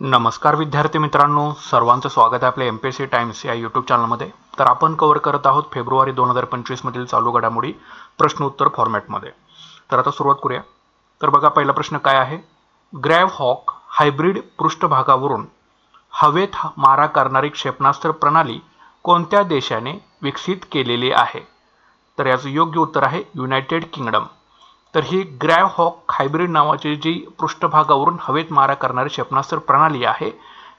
नमस्कार विद्यार्थी मित्रांनो सर्वांचं स्वागत आहे आपल्या M P S C Times या यूट्यूब चॅनलमध्ये तर आपण कवर करत आहोत फेब्रुवारी दोन हजार पंचवीसमधील चालू घडामोडी प्रश्नोत्तर फॉर्मॅटमध्ये तर आता सुरुवात करूया. तर बघा पहिला प्रश्न काय आहे? ग्रॅव हॉक हायब्रिड पृष्ठभागावरून हवेत मारा करणारी क्षेपणास्त्र प्रणाली कोणत्या देशाने विकसित केलेली आहे? तर याचं योग्य उत्तर आहे युनायटेड किंगडम तर ही ग्रॅवहॉक हायब्रिड नावाची जी पृष्ठभागावरून हवेत मारा करणारी क्षेपणास्त्र प्रणाली आहे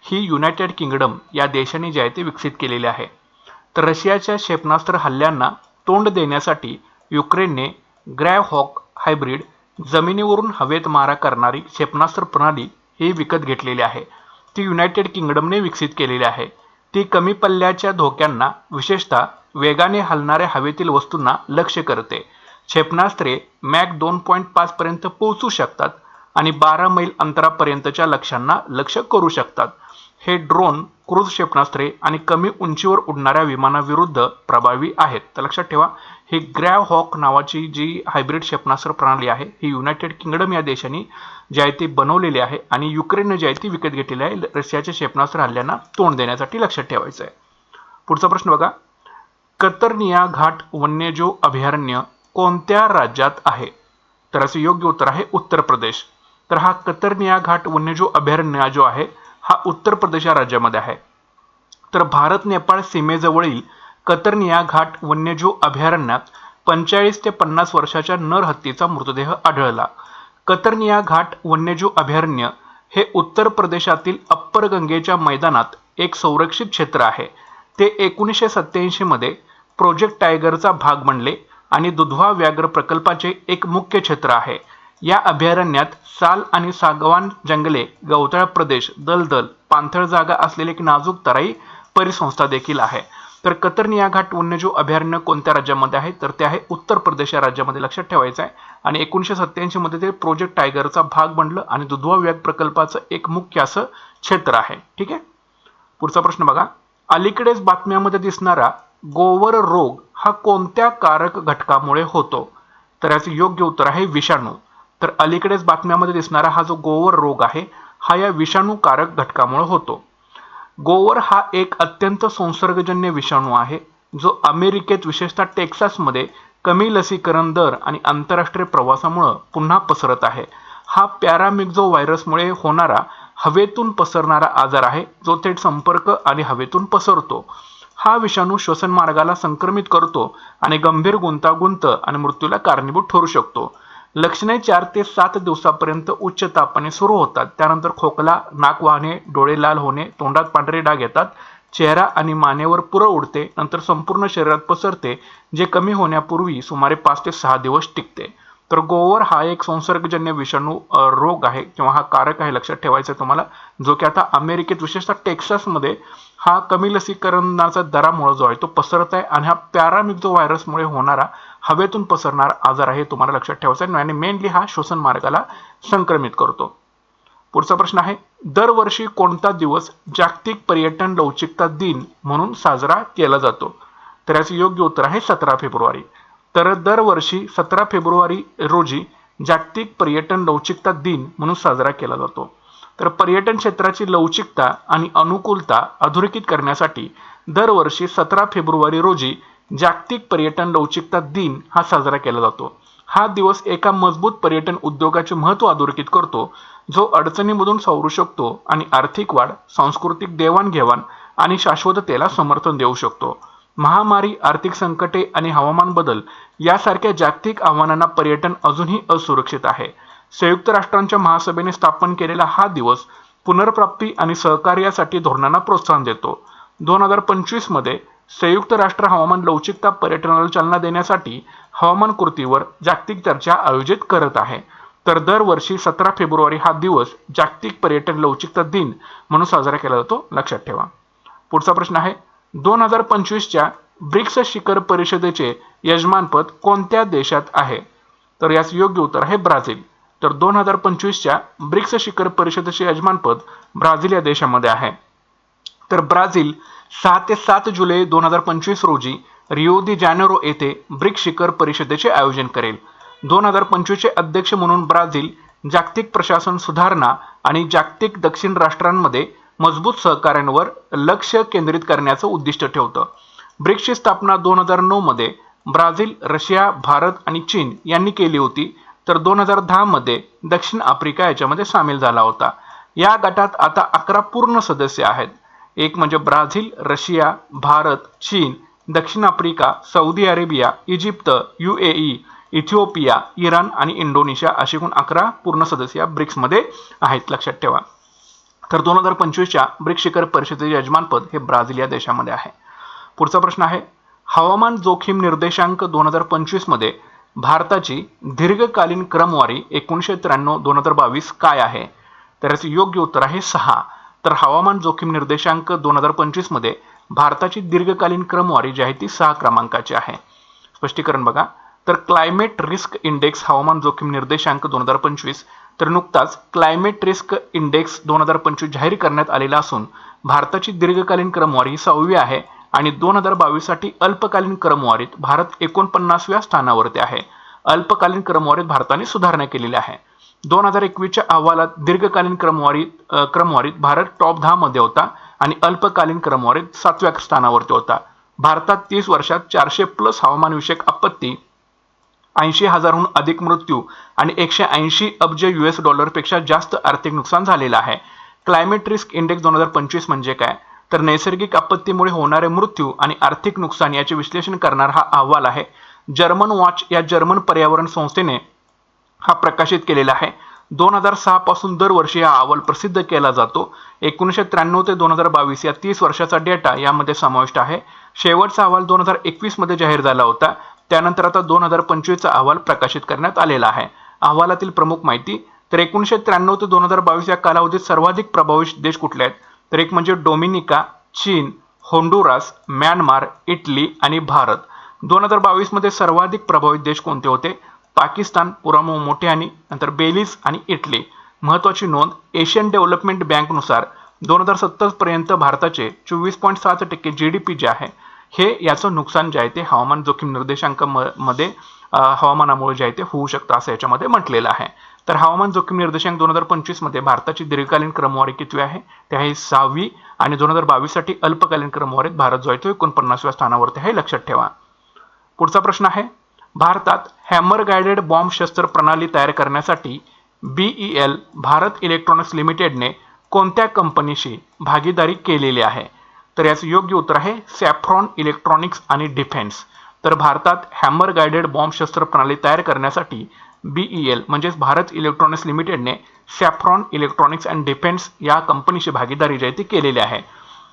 ही युनायटेड किंगडम या देशाने जे आहे ते विकसित केलेली आहे. तर रशियाच्या क्षेपणास्त्र हल्ल्यांना तोंड देण्यासाठी युक्रेनने ग्रॅवहॉक हायब्रिड जमिनीवरून हवेत मारा करणारी क्षेपणास्त्र प्रणाली ही विकत घेतलेली आहे. ती युनायटेड किंगडमने विकसित केलेली आहे. ती कमी पल्ल्याच्या धोक्यांना विशेषतः वेगाने हलणाऱ्या हवेतील वस्तूंना लक्ष्य करते. क्षेपणास्त्रे मॅक दोन पॉईंट पाचपर्यंत पोहोचू शकतात आणि बारा मैल अंतरापर्यंतच्या लक्ष्यांना लक्ष्य करू शकतात. हे ड्रोन क्रूज क्षेपणास्त्रे आणि कमी उंचीवर उडणाऱ्या विमानाविरुद्ध प्रभावी आहेत. तर लक्षात ठेवा ही ग्रॅव हॉक नावाची जी हायब्रिड क्षेपणास्त्र प्रणाली आहे ही युनायटेड किंगडम या देशाने जी आहे ती बनवलेली आहे आणि युक्रेनने जी आहे ती विकत घेतलेली आहे. रशियाच्या क्षेपणास्त्र हल्ल्यांना तोंड देण्यासाठी लक्षात ठेवायचं आहे पुढचा प्रश्न बघा. कतरनिया घाट वन्यजीव अभयारण्य कोणत्या राज्यात आहे? तर असं योग्य उत्तर आहे उत्तर प्रदेश. तर हा कतरनिया घाट वन्यजीव अभयारण्य जो आहे हा उत्तर प्रदेश या राज्यामध्ये आहे. तर भारत नेपाळ सीमेजवळील कतरनिया घाट वन्यजीव अभयारण्यात पंचेचाळीस ते पन्नास वर्षाच्या नर हत्तीचा मृतदेह आढळला. कतरनिया घाट वन्यजीव अभयारण्य हे उत्तर प्रदेशातील अप्पर गंगेच्या मैदानात एक संरक्षित क्षेत्र आहे. ते एकोणीसशे सत्त्याऐंशीमध्ये प्रोजेक्ट टायगरचा भाग बनले. आणि दुधवा व्याघ्र प्रकल्पाचे एक मुख्य क्षेत्र आहे. या अभयारण्यात साल आणि सागवान जंगले गवताळ प्रदेश दलदल पाणथळ जागा असलेली एक नाजूक तराई परिसंस्था देखील आहे. तर कतरनिया घाट वन्यजीव अभयारण्य कोणत्या राज्यामध्ये आहे? तर ते आहे उत्तर प्रदेश या राज्यामध्ये लक्षात ठेवायचं आहे. आणि एकोणीसशे सत्त्याऐंशी मध्ये ते प्रोजेक्ट टायगरचा भाग बनलं आणि दुधवा व्याघ्र प्रकल्पाचं एक मुख्य असं क्षेत्र आहे. ठीक आहे? पुढचा प्रश्न बघा. अलीकडेच बातम्यामध्ये दिसणारा गोवर रोग हा कोणत्या कारक घटकामुळे होतो? तर याचं योग्य उत्तर आहे विषाणू. तर अलीकडेच बातम्यामध्ये दिसणारा हा जो गोवर रोग आहे हा या विषाणू कारक घटकामुळे होतो. गोवर हा एक अत्यंत संसर्गजन्य विषाणू आहे जो अमेरिकेत विशेषतः टेक्सासमध्ये कमी लसीकरण दर आणि आंतरराष्ट्रीय प्रवासामुळं पुन्हा पसरत आहे. हा पॅरामिक्झो व्हायरसमुळे होणारा हवेतून पसरणारा आजार आहे जो थेट संपर्क आणि हवेतून पसरतो. हा विषाणू श्वसन मार्गाला संक्रमित करतो आणि गंभीर गुंतागुंत आणि मृत्यूला कारणीभूत ठरू शकतो. लक्षणे चार ते सात दिवसापर्यंत उच्च तापाने सुरू होतात. त्यानंतर खोकला नाक वाहणे डोळे लाल होणे तोंडात पांढरे डाग येतात. चेहरा आणि मानेवर पुरं उडते. नंतर संपूर्ण शरीरात पसरते जे कमी होण्यापूर्वी सुमारे पाच ते सहा दिवस टिकते. तर गोवर हा एक संसर्गजन्य विषाणू रोग आहे किंवा हा कारक आहे लक्षात ठेवायचा आहे तुम्हाला जो की आता अमेरिकेत विशेषतः टेक्सासमध्ये हा कमी लसीकरणाचा दरामुळे जो आहे तो पसरत आहे आणि हा पॅरामिक्झो व्हायरसमुळे होणारा हवेतून पसरणारा आजार आहे तुम्हाला लक्षात ठेवायचा आहे आणि मेनली हा श्वसन मार्गाला संक्रमित करतो. पुढचा प्रश्न आहे दरवर्षी कोणता दिवस जागतिक पर्यटन लवचिकता दिन म्हणून साजरा केला जातो? तर याचं योग्य उत्तर आहे सतरा फेब्रुवारी. तर दरवर्षी सतरा फेब्रुवारी रोजी जागतिक पर्यटन लवचिकता दिन म्हणून साजरा केला जातो. तर पर्यटन क्षेत्राची लवचिकता आणि अनुकूलता अधोरेखित करण्यासाठी दरवर्षी सतरा फेब्रुवारी रोजी जागतिक पर्यटन लवचिकता दिन हा साजरा केला जातो. हा दिवस एका मजबूत पर्यटन उद्योगाचे महत्त्व अधोरेखित करतो जो अडचणीमधून सावरू शकतो आणि आर्थिक वाढ सांस्कृतिक देवाणघेवाण आणि शाश्वततेला समर्थन देऊ शकतो. महामारी आर्थिक संकटे आणि हवामान बदल यासारख्या जागतिक आव्हानांना पर्यटन अजूनही असुरक्षित आहे. संयुक्त राष्ट्रांच्या महासभेने स्थापन केलेला हा दिवस पुनर्प्राप्ती आणि सहकार्यासाठी धोरणांना प्रोत्साहन देतो. दोन हजार पंचवीसमध्ये संयुक्त राष्ट्र हवामान लवचिकता पर्यटनाला चालना देण्यासाठी हवामान कृतीवर जागतिक चर्चा आयोजित करत आहे. तर दरवर्षी सतरा फेब्रुवारी हा दिवस जागतिक पर्यटन लवचिकता दिन म्हणून साजरा केला जातो. लक्षात ठेवा. पुढचा प्रश्न आहे दोन हजार पंचवीसच्या ब्रिक्स शिखर परिषदेचे यजमानपद कोणत्या देशात आहे? तर यास योग्य उत्तर आहे ब्राझील. तर दोन हजार पंचवीसच्या ब्रिक्स शिखर परिषदेचे यजमानपद ब्राझील या देशामध्ये आहे. तर ब्राझील सहा ते सात जुलै दोन हजार पंचवीस रोजी रिओ दी जानेरो येथे ब्रिक्स शिखर परिषदेचे आयोजन करेल. दोन हजार पंचवीसचे अध्यक्ष म्हणून ब्राझील जागतिक प्रशासन सुधारणा आणि जागतिक दक्षिण राष्ट्रांमध्ये मजबूत सहकार्यांवर लक्ष केंद्रित करण्याचं उद्दिष्ट ठेवतं. ब्रिक्सची स्थापना दोन हजार नऊ मध्ये ब्राझील रशिया भारत आणि चीन यांनी केली होती. तर दोन हजार दहा मध्ये दक्षिण आफ्रिका याच्यामध्ये सामील झाला होता. या गटात आता अकरा पूर्ण सदस्य आहेत. एक म्हणजे ब्राझील रशिया भारत चीन दक्षिण Africa Saudi Arabia Egypt UAE Ethiopia Iran आणि इंडोनेशिया अशी एकूण अकरा पूर्ण सदस्य या ब्रिक्समध्ये आहेत. लक्षात ठेवा. तर दोन हजार पंचवीसच्या ब्रिक्स शिखर परिषदेचे यजमानपद हे ब्राझील या देशामध्ये आहे. पुढचा प्रश्न आहे हवामान जोखीम निर्देशांक दोन हजार पंचवीसमध्ये भारताची दीर्घकालीन क्रमवारी एकोणीसशे त्र्याण्णव दोन हजार बावीस काय आहे? तर याचं योग्य उत्तर आहे सहा. तर हवामान जोखीम निर्देशांक दोन हजार पंचवीसमध्ये भारताची दीर्घकालीन क्रमवारी जी आहे ती सहा क्रमांकाची आहे. स्पष्टीकरण बघा. तर क्लायमेट रिस्क इंडेक्स हवामान जोखीम निर्देशांक दोन हजार पंचवीस तर नुकताच क्लायमेट रिस्क इंडेक्स दोन हजार पंचवीस जाहीर करण्यात आलेला असून भारताची दीर्घकालीन क्रमवारी ही सहावी आहे आणि दोन हजार बावीससाठी अल्पकालीन क्रमवारीत भारत एकोणपन्नासव्या स्थानावरती आहे. अल्पकालीन क्रमवारीत भारताने सुधारणा केलेली आहे. दोन हजार एकवीसच्या अहवालात दीर्घकालीन क्रमवारीत क्रमवारीत भारत टॉप दहामध्ये होता आणि अल्पकालीन क्रमवारीत सातव्या स्थानावरती होता. भारतात तीस वर्षात चारशे प्लस हवामानविषयक आपत्ती ऐंशी हजारहून अधिक मृत्यू आणि एकशे ऐंशी अब्ज युएस डॉलरपेक्षा जास्त आर्थिक नुकसान झालेलं आहे. क्लायमेट रिस्क इंडेक्स दोन हजार पंचवीस म्हणजे काय? तर नैसर्गिक आपत्तीमुळे होणारे मृत्यू आणि आर्थिक नुकसान याचे विश्लेषण करणारा हा अहवाल आहे. जर्मन वॉच या जर्मन पर्यावरण संस्थेने हा प्रकाशित केलेला आहे. दोन हजार सहा पासून दरवर्षी हा अहवाल प्रसिद्ध केला जातो. एकोणीसशे त्र्याण्णव ते दोन हजार बावीस या तीस वर्षाचा डेटा यामध्ये समाविष्ट आहे. शेवटचा अहवाल दोन हजार एकवीसमध्ये जाहीर झाला होता. त्यानंतर आता दोन हजार पंचवीसचा अहवाल प्रकाशित करण्यात आलेला आहे. अहवालातील प्रमुख माहिती तर एकोणीसशे त्र्याण्णव ते दोन हजार बावीस या कालावधीत सर्वाधिक प्रभावित देश कुठले आहेत? तर एक म्हणजे डोमिनिका चीन होंडुरास म्यानमार इटली आणि भारत. दोन हजार बावीसमध्ये सर्वाधिक प्रभावित देश कोणते होते? पाकिस्तान पुरामो मोठे आणि नंतर बेलीज आणि इटली. महत्वाची नोंद एशियन डेव्हलपमेंट बँकनुसार दोन हजार सत्तर पर्यंत भारताचे चोवीस पॉईंट सात टक्के जी डी पी जे आहे हे याचं नुकसान जे आहे ते हवामान जोखीम निर्देशांकमध्ये हवामानामुळे जे आहे ते होऊ शकतं असं याच्यामध्ये म्हटलेलं आहे. तर हवामान जोखीम निर्देशांक दोन हजार पंचवीसमध्ये भारताची दीर्घकालीन क्रमवारी कितवी आहे? ते आहे सहावी आणि दोन हजार बावीससाठी अल्पकालीन क्रमवारीत भारत जो आहे तो एकोणपन्नासव्या स्थानावरती आहे. लक्षात ठेवा. पुढचा प्रश्न आहे. भारतात हॅमर गायडेड बॉम्ब शस्त्र प्रणाली तयार करण्यासाठी बीईएल भारत इलेक्ट्रॉनिक्स लिमिटेडने कोणत्या कंपनीशी भागीदारी केलेली आहे? तर याचं योग्य उत्तर आहे सॅफ्रॉन इलेक्ट्रॉनिक्स आणि डिफेन्स. तर भारतात हॅमर गायडेड बॉम्ब शस्त्र प्रणाली तयार करण्यासाठी बीईएल म्हणजेच भारत इलेक्ट्रॉनिक्स लिमिटेडने सॅफ्रॉन इलेक्ट्रॉनिक्स अँड डिफेन्स या कंपनीशी भागीदारी जी आहे ती केलेली आहे.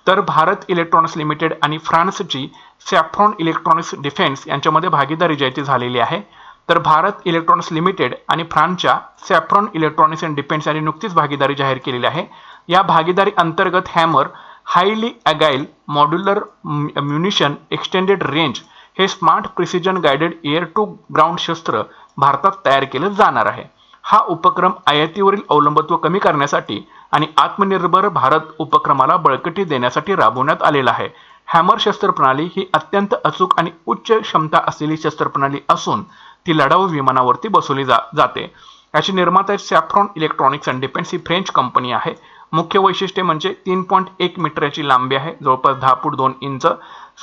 तर भारत इलेक्ट्रॉनिक्स लिमिटेड आणि फ्रान्सची सॅफ्रॉन इलेक्ट्रॉनिक्स डिफेन्स यांच्यामध्ये भागीदारी जी आहे ती झालेली आहे. तर भारत इलेक्ट्रॉनिक्स लिमिटेड आणि फ्रान्सच्या सॅफ्रॉन इलेक्ट्रॉनिक्स अँड डिफेन्स यांनी नुकतीच भागीदारी जाहीर केलेली आहे. या भागीदारी अंतर्गत Hammer highly agile modular munition extended range हे smart precision guided air to ground शस्त्र भारतात तयार केलं जाणार आहे. हा उपक्रम आयातीवरील अवलंबत्व कमी करण्यासाठी आणि आत्मनिर्भर भारत उपक्रमाला बळकटी देण्यासाठी राबवण्यात आलेला आहे. हॅमर शस्त्रप्रणाली ही अत्यंत अचूक आणि उच्च क्षमता असलेली शस्त्रप्रणाली असून ती लढाऊ विमानावरती बसवली जा जाते. याची निर्माता सॅफ्रॉन इलेक्ट्रॉनिक्स अँड डिफेन्स ही फ्रेंच कंपनी आहे. मुख्य वैशिष्ट्ये म्हणजे तीन पॉईंट एक मीटर याची लांबी आहे. जवळपास दहा फूट दोन इंच.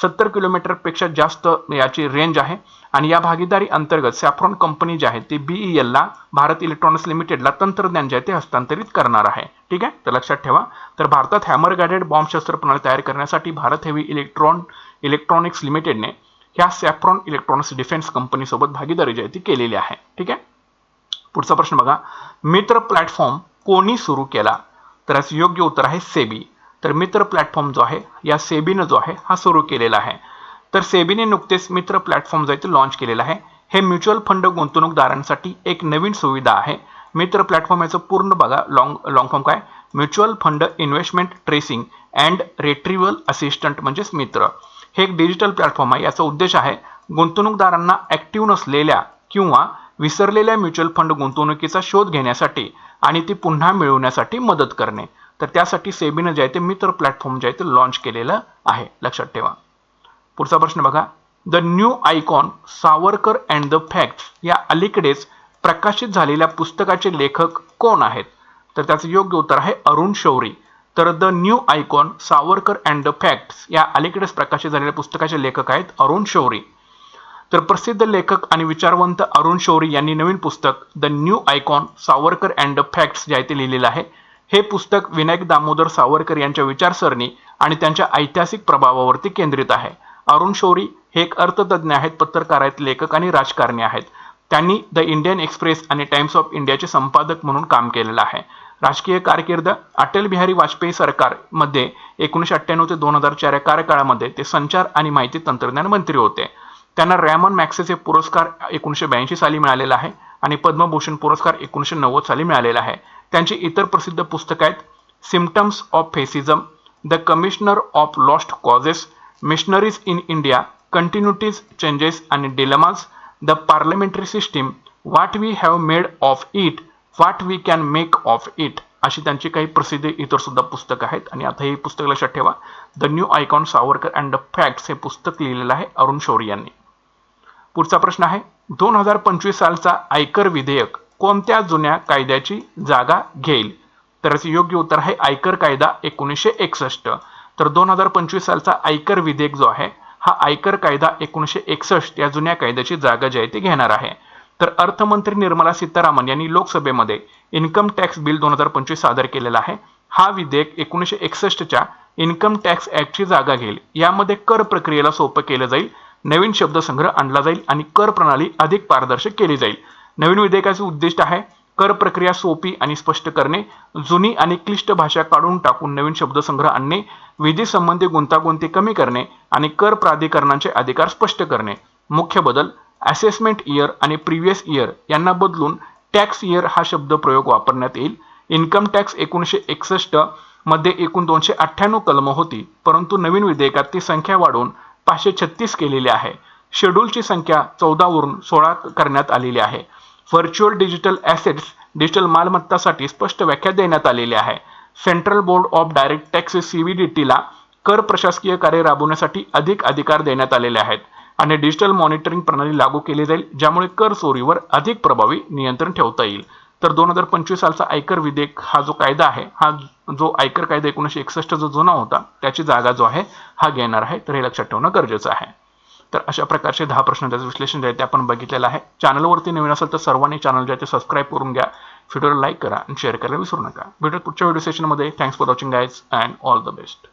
सत्तर किलोमीटरपेक्षा जास्त याची रेंज आहे. आणि या भागीदारी अंतर्गत सॅफ्रॉन कंपनी जी आहे ती बीईएलला भारत इलेक्ट्रॉनिक्स लिमिटेडला तंत्रज्ञान जे आहे ते हस्तांतरित करणार आहे. ठीक आहे? तर लक्षात ठेवा. तर भारतात हॅमर गायडेड बॉम्ब शस्त्र प्रणाली तयार करण्यासाठी भारत हेवी इलेक्ट्रॉन इलेक्ट्रॉनिक्स लिमिटेडने ह्या सॅफ्रॉन इलेक्ट्रॉनिक्स डिफेन्स कंपनीसोबत भागीदारी जी आहे ती केलेली आहे. ठीक आहे? पुढचा प्रश्न बघा. मित्र प्लॅटफॉर्म कोणी सुरू केला? तर याचं योग्य उत्तर आहे सेबी. तर मित्र प्लॅटफॉर्म जो आहे या सेबीनं जो आहे हा सुरू केलेला आहे. तर सेबीने नुकतेच मित्र प्लॅटफॉर्म जो आहे तो लॉन्च केलेला आहे. हे म्युच्युअल फंड गुंतवणूकदारांसाठी एक नवीन सुविधा आहे. मित्र प्लॅटफॉर्म याचं पूर्ण बघा लॉंग लॉंग फॉर्म काय? Mutual fund investment tracing and retrieval assistant म्हणजेच मित्र. हे एक डिजिटल प्लॅटफॉर्म आहे. याचा उद्देश आहे गुंतवणूकदारांना ॲक्टिव्ह नसलेल्या किंवा विसरलेल्या म्युच्युअल फंड गुंतवणुकीचा शोध घेण्यासाठी आणि ती पुन्हा मिळवण्यासाठी मदत करणे. तर त्यासाठी सेबीनं जे आहे ते मित्र प्लॅटफॉर्म जे आहे ते लॉन्च केलेलं आहे. लक्षात ठेवा. पुढचा प्रश्न बघा. The new icon Savarkar and the facts या अलीकडेच प्रकाशित झालेल्या पुस्तकाचे लेखक कोण आहेत? तर त्याचं योग्य उत्तर आहे अरुण शौरी. तर the new icon Savarkar and the facts या अलीकडेच प्रकाशित झालेल्या पुस्तकाचे लेखक आहेत अरुण शौरी. तर प्रसिद्ध लेखक आणि विचारवंत अरुण शौरी यांनी नवीन पुस्तक the new icon Savarkar and the facts या येथे लिहिलेलं आहे. हे पुस्तक विनायक दामोदर सावरकर यांच्या विचारसरणी आणि त्यांच्या ऐतिहासिक प्रभावावरती केंद्रित आहे. अरुण शौरी हे एक अर्थतज्ञ आहेत पत्रकार आहेत लेखक आणि राजकारणी आहेत. त्यांनी द इंडियन एक्सप्रेस आणि टाइम्स ऑफ इंडियाचे संपादक म्हणून काम केलेलं आहे. राजकीय कारकीर्द अटल बिहारी वाजपेयी सरकारमध्ये एकोणीसशे अठ्ठ्याण्णव ते दोन हजार चार या कार्यकाळामध्ये ते संचार आणि माहिती तंत्रज्ञान मंत्री होते. त्यांना रॅमन मॅक्सेसे पुरस्कार एकोणीसशे ब्याऐंशी साली मिळालेला आहे आणि पद्मभूषण पुरस्कार एकोणीसशे नव्वद साली मिळालेला आहे. त्यांची इतर प्रसिद्ध पुस्तकं आहेत symptoms of fascism the commissioner of lost causes missionaries in India continuities changes आणि dilemmas the parliamentary system what we have made of it what we can make of it अशी त्यांची काही प्रसिद्ध इतर सुद्धा पुस्तकं आहेत. आणि आता हे पुस्तक लक्षात ठेवा. The new icon Savarkar and the facts हे पुस्तक लिहिलेलं आहे अरुण शौरी यांनी. पुढचा प्रश्न आहे. दोन हजार पंचवीस सालचा आयकर विधेयक कोणत्या जुन्या कायद्याची जागा घेईल? तर योग्य उत्तर आहे आयकर कायदा एकोणीसशे एकसष्ट. तर दोन हजार पंचवीस सालचा आयकर विधेयक जो आहे हा आयकर कायदा एकोणीसशे एकसष्ट या जुन्या कायद्याची जागा जी आहे ती घेणार आहे. तर अर्थमंत्री निर्मला सीतारामन यांनी लोकसभेमध्ये इन्कम टॅक्स बिल दोन हजार पंचवीस सादर केलेला आहे. हा विधेयक एकोणीसशे एकसष्टच्या इन्कम टॅक्स ॲक्टची जागा घेईल. यामध्ये कर प्रक्रियेला सोपं केलं जाईल. नवीन शब्दसंग्रह आणला जाईल आणि कर प्रणाली अधिक पारदर्शक केली जाईल. नवीन विधेयकाचे उद्दिष्ट आहे कर प्रक्रिया सोपी आणि स्पष्ट करणे जुनी आणि क्लिष्ट भाषा काढून टाकून नवीन शब्दसंग्रह आणणे विधी संबंधी गुंतागुंती कमी करणे आणि कर प्राधिकरणांचे अधिकार स्पष्ट करणे. मुख्य बदल असेसमेंट इयर आणि प्रिव्हियस इयर यांना बदलून टॅक्स इयर हा शब्द प्रयोग वापरण्यात येईल. इन्कम टॅक्स एकोणीसशे एकसष्टमध्ये एकूण दोनशे अठ्ठ्याण्णव कलम होती परंतु नवीन विधेयकात ती संख्या वाढवून पाचशे छत्तीस केलेली आहे. शेड्यूलची संख्या चौदावरून सोळा करण्यात आलेली आहे. व्हर्च्युअल डिजिटल ॲसेट्स डिजिटल मालमत्तासाठी स्पष्ट व्याख्या देण्यात आलेली आहे. Central Board of Direct Tax C B D टीला कर प्रशासकीय कार्य राबवण्यासाठी अधिक अधिकार देण्यात आलेले आहेत आणि डिजिटल मॉनिटरिंग प्रणाली लागू केली जाईल ज्यामुळे कर चोरीवर अधिक प्रभावी नियंत्रण ठेवता येईल. तर दोन हजार पंचवीस सालचा आयकर विधेयक हा जो कायदा आहे हा जो आयकर कायदा एकोणीसशे एकसष्ट जो जुना होता त्याची जागा जो आहे हा घेणार आहे. तर हे लक्षात ठेवणं गरजेचं आहे. तर अशा प्रकारचे दहा प्रश्न त्याचं विश्लेषण जे आहे ते आपण बघितलेलं आहे. चॅनलवरती नवीन असेल तर सर्वांनी चॅनल जे आहे ते सबस्क्राईब करून घ्या. व्हिडिओला लाईक करा आणि शेअर करायला विसरू नका. भेटत पुढच्या व्हिडिओ सेशनमध्ये. Thanks for watching guys and all the best